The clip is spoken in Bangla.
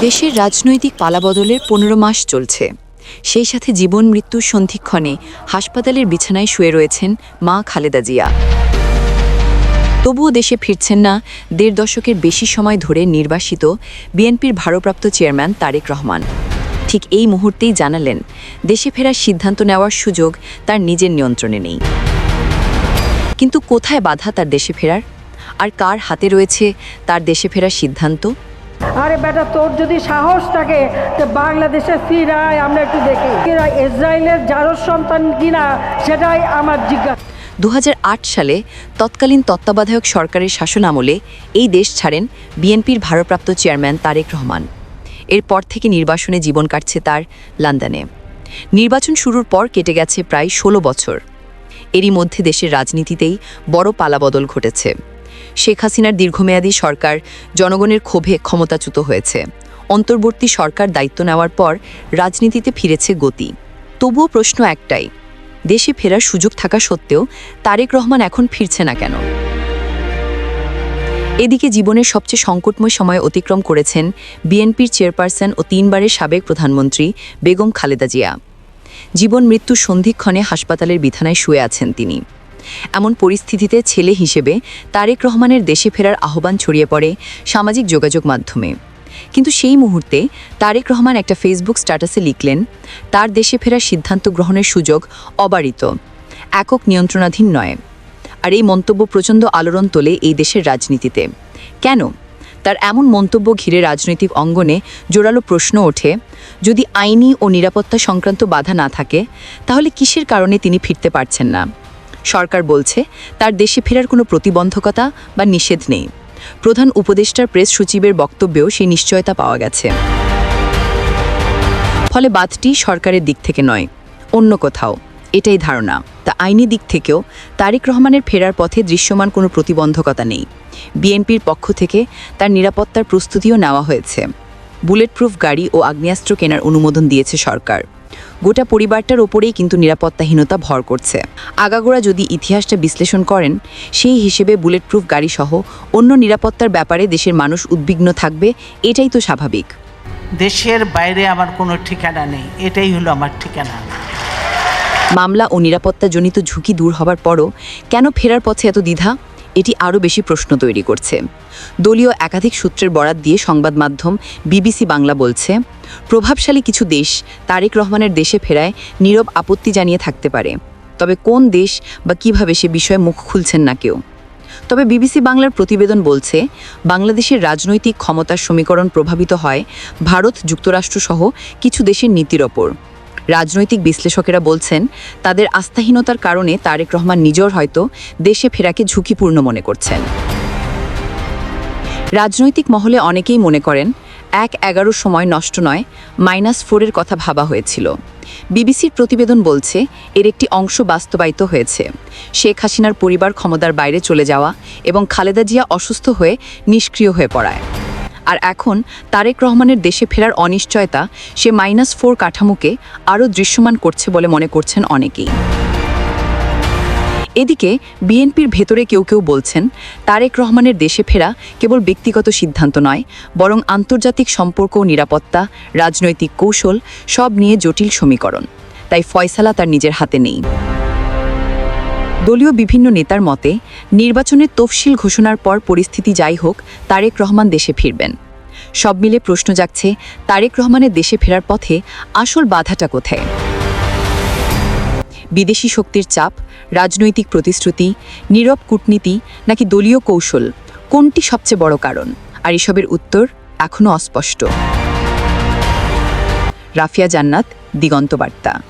দেশের রাজনৈতিক পালাবদলের পনেরো মাস চলছে। সেই সাথে জীবন মৃত্যুর সন্ধিক্ষণে হাসপাতালের বিছানায় শুয়ে রয়েছেন মা খালেদা জিয়া। তবুও দেশে ফিরছেন না দেড় দশকের বেশি সময় ধরে নির্বাসিত বিএনপির ভারপ্রাপ্ত চেয়ারম্যান তারেক রহমান। ঠিক এই মুহূর্তেই জানালেন, দেশে ফেরার সিদ্ধান্ত নেওয়ার সুযোগ তার নিজের নিয়ন্ত্রণে নেই। কিন্তু কোথায় বাধা তার দেশে ফেরার? আর কার হাতে রয়েছে তার দেশে ফেরার সিদ্ধান্ত? আরে বেটা, তোর যদি সাহস থাকে, তো বাংলাদেশে ফিরায়, আমরা একটু দেখি। ইসরায়েলের জারজ সন্তান কিনা, সেটাই আমার জিজ্ঞাসা। দু হাজার আট সালে তৎকালীন তত্ত্বাবধায়ক সরকারের শাসনামলে এই দেশ ছাড়েন বিএনপির ভারপ্রাপ্ত চেয়ারম্যান তারেক রহমান। এরপর থেকে নির্বাসনে জীবন কাটছে তার লন্ডনে। নির্বাচন শুরুর পর কেটে গেছে প্রায় ষোলো বছর। এরই মধ্যে দেশের রাজনীতিতেই বড় পালাবদল ঘটেছে। শেখ হাসিনার দীর্ঘমেয়াদী সরকার জনগণের ক্ষোভে ক্ষমতাচ্যুত হয়েছে। অন্তর্বর্তী সরকার দায়িত্ব নেওয়ার পর রাজনীতিতে ফিরেছে গতি। তবুও প্রশ্ন একটাই, দেশে ফেরার সুযোগ থাকা সত্ত্বেও তারেক রহমান এখন ফিরছে না কেন? এদিকে জীবনের সবচেয়ে সংকটময় সময় অতিক্রম করেছেন বিএনপির চেয়ারপারসন ও তিনবারের সাবেক প্রধানমন্ত্রী বেগম খালেদা জিয়া। জীবন মৃত্যুর সন্ধিক্ষণে হাসপাতালের বিছানায় শুয়ে আছেন তিনি। এমন পরিস্থিতিতে ছেলে হিসেবে তারেক রহমানের দেশে ফেরার আহ্বান ছড়িয়ে পড়ে সামাজিক যোগাযোগ মাধ্যমে। কিন্তু সেই মুহূর্তে তারেক রহমান একটা ফেসবুক স্ট্যাটাসে লিখলেন, তার দেশে ফেরার সিদ্ধান্ত গ্রহণের সুযোগ অবারিত, একক নিয়ন্ত্রণাধীন নয়। আর এই মন্তব্য প্রচণ্ড আলোড়ন তোলে এই দেশের রাজনীতিতে। কেন? তার এমন মন্তব্য ঘিরে রাজনৈতিক অঙ্গনে জোরালো প্রশ্ন ওঠে, যদি আইনি ও নিরাপত্তা সংক্রান্ত বাধা না থাকে, তাহলে কিসের কারণে তিনি ফিরতে পারছেন না? সরকার বলছে, তার দেশে ফেরার কোনো প্রতিবন্ধকতা বা নিষেধ নেই। প্রধান উপদেষ্টার প্রেস সচিবের বক্তব্যেও সেই নিশ্চয়তা পাওয়া গেছে। ফলে বাদটি সরকারের দিক থেকে নয়, অন্য কোথাও। এটাই ধারণা। তা আইনি দিক থেকেও তারেক রহমানের ফেরার পথে দৃশ্যমান কোনো প্রতিবন্ধকতা নেই। বিএনপির পক্ষ থেকে তার নিরাপত্তার প্রস্তুতিও নেওয়া হয়েছে। বুলেট প্রুফ গাড়ি ও আগ্নেয়াস্ত্র কেনার অনুমোদন দিয়েছে সরকার। গোটা পরিবারটার ওপরেই কিন্তু নিরাপত্তাহীনতা ভর করছে। আগাগোড়া যদি ইতিহাসটা বিশ্লেষণ করেন সেই হিসেবে বুলেট প্রুফ গাড়িসহ অন্য নিরাপত্তার ব্যাপারে দেশের মানুষ উদ্বিগ্ন থাকবে এটাই তো স্বাভাবিক। দেশের বাইরে আমার কোনো ঠিকানা নেই এটাই হলো আমার ঠিকানা। মামলা ও নিরাপত্তাজনিত ঝুঁকি দূর হবার পরও কেন ফেরার পথে এত দ্বিধা? এটি আরও বেশি প্রশ্ন তৈরি করছে। দলীয় একাধিক সূত্রের বরাত দিয়ে সংবাদ মাধ্যম বিবিসি বাংলা বলছে, প্রভাবশালী কিছু দেশ তারেক রহমানের দেশে ফেরায় নীরব আপত্তি জানিয়ে থাকতে পারে। তবে কোন দেশ বা কীভাবে সে বিষয়ে মুখ খুলছেন না কেউ? তবে বিবিসি বাংলার প্রতিবেদন বলছে, বাংলাদেশের রাজনৈতিক ক্ষমতার সমীকরণ প্রভাবিত হয় ভারত, যুক্তরাষ্ট্রসহ কিছু দেশের নীতির ওপর। রাজনৈতিক বিশ্লেষকেরা বলছেন, তাদের আস্থাহীনতার কারণে তারেক রহমান নিজর হয়তো দেশে ফেরাকে ঝুঁকিপূর্ণ মনে করছেন। রাজনৈতিক মহলে অনেকেই মনে করেন, এক এগারো সময় নষ্ট নয়, মাইনাস ফোরের কথা ভাবা হয়েছিল। বিবিসির প্রতিবেদন বলছে, এর একটি অংশ বাস্তবায়িত হয়েছে। শেখ হাসিনার পরিবার ক্ষমতার বাইরে চলে যাওয়া এবং খালেদা জিয়া অসুস্থ হয়ে নিষ্ক্রিয় হয়ে পড়ায়। আর এখন তারেক রহমানের দেশে ফেরার অনিশ্চয়তা সে মাইনাস ফোর কাঠামোকে আরও দৃশ্যমান করছে বলে মনে করছেন অনেকেই। এদিকে বিএনপির ভেতরে কেউ কেউ বলছেন, তারেক রহমানের দেশে ফেরা কেবল ব্যক্তিগত সিদ্ধান্ত নয়, বরং আন্তর্জাতিক সম্পর্ক, নিরাপত্তা, রাজনৈতিক কৌশল সব নিয়ে জটিল সমীকরণ। তাই ফয়সালা তার নিজের হাতে নেই। দলীয় বিভিন্ন নেতার মতে, নির্বাচনের তফসিল ঘোষণার পর পরিস্থিতি যাই হোক, তারেক রহমান দেশে ফিরবেন। সব মিলে প্রশ্ন জাগছে, তারেক রহমানের দেশে ফেরার পথে আসল বাধাটা কোথায়? বিদেশি শক্তির চাপ, রাজনৈতিক প্রতিশ্রুতি, নীরব কূটনীতি নাকি দলীয় কৌশল, কোনটি সবচেয়ে বড় কারণ? আর এসবের উত্তর এখনও অস্পষ্ট। রাফিয়া জান্নাত, দিগন্ত বার্তা।